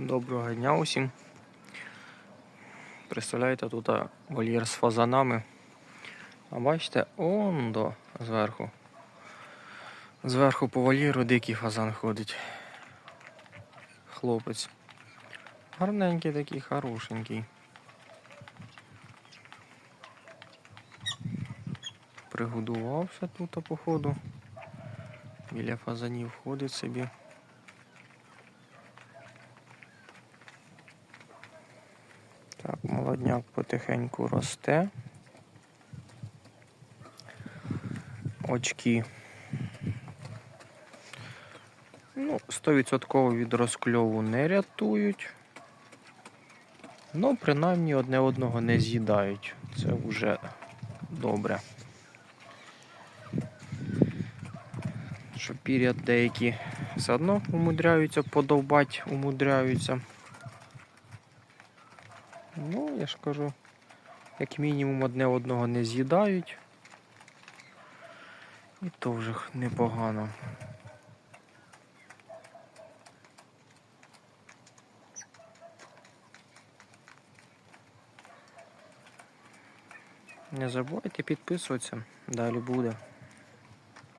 Доброго дня усім. Представляєте, тут вольєр з фазанами. А бачите, он до зверху. Зверху по вольєру дикий фазан ходить. Хлопець. Гарненький такий, хорошенький. Пригодувався тут, походу. Біля фазанів ходить собі. Молодняк потихеньку росте. Очки. Ну, 100% від розкльову не рятують. Ну, принаймні одне одного не з'їдають. Це вже добре. Що пір'я деякі все одно умудряються подовбати, умудряються. Ну, я ж кажу, як мінімум одне одного не з'їдають. І то вже непогано. Не забувайте підписуватися, далі буде.